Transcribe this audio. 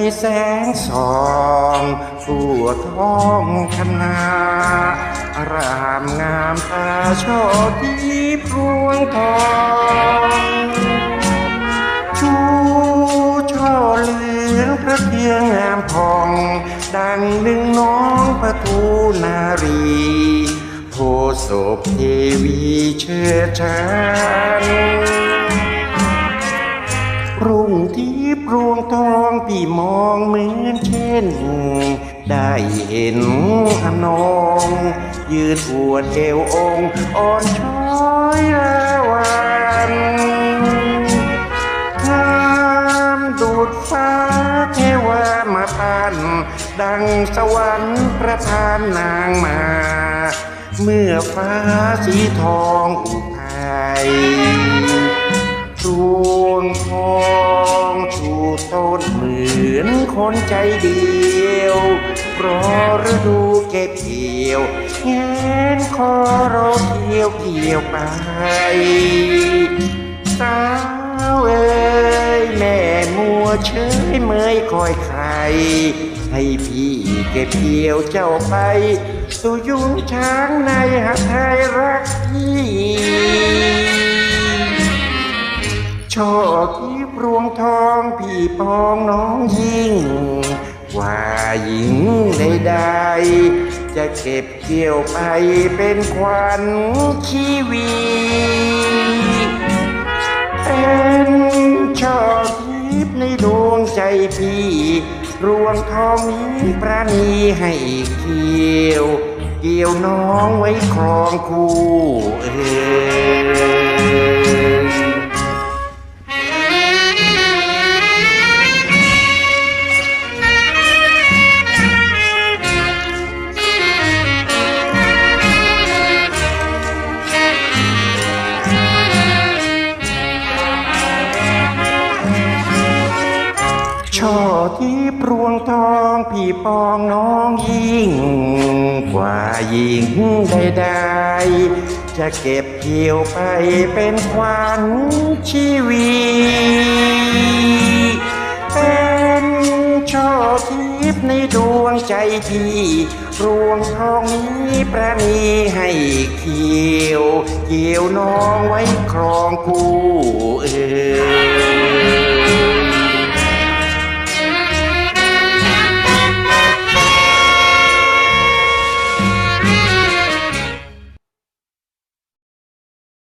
ยแสงส่องทั่วท้องคณะรามงามตาช่อที่พรวงทองชูช่อเหลืองพระเพียงงามพอง ดังหนึ่งน้องประตูนารีโพศพเทวีเชิดชัน รุ่งที่ปรวงทองพี่มองเหมือนเช่น ได้เห็นอนงยืนอวดเอวองค์อ่อนช้อยละวันงามดูดฟ้าเทวามาพันดังสวรรค์ประทานนางมา เมื่อฟ้าสีทองอุทัย ดวงทองชูต้นเหมือนคนใจเดียว รอฤดูเก็บเกี่ยวแงนคอรอเกี่ยวเกี่ยวไปสาวเอ้ยแม่มัวเชยเมยคอยใคร ให้พี่เก็บเกี่ยวเจ้าไปสู่ยุงช้างในหัไทยรักพี่ ทองพี่ปองน้องยิ่ง ว่าหญิงใดๆจะเก็บเกี่ยวไปเป็นขวัญชีวีเป็นช่อทิพย์ในดวงใจพี่รวงทองนี้ประนีให้เกี่ยว เกี่ยวน้องไว้ครองคู่เอ่ย ช่อที่ปรวงทองพี่ปองน้องยิ่ง กว่ายิ่งใดๆจะเก็บเกี่ยวไปเป็นขวัญชีวีเป็นช่อทิพย์ในดวงใจพี่รวงทองนี้ประนีให้เกี่ยว เกี่ยวน้องไว้ครองคู่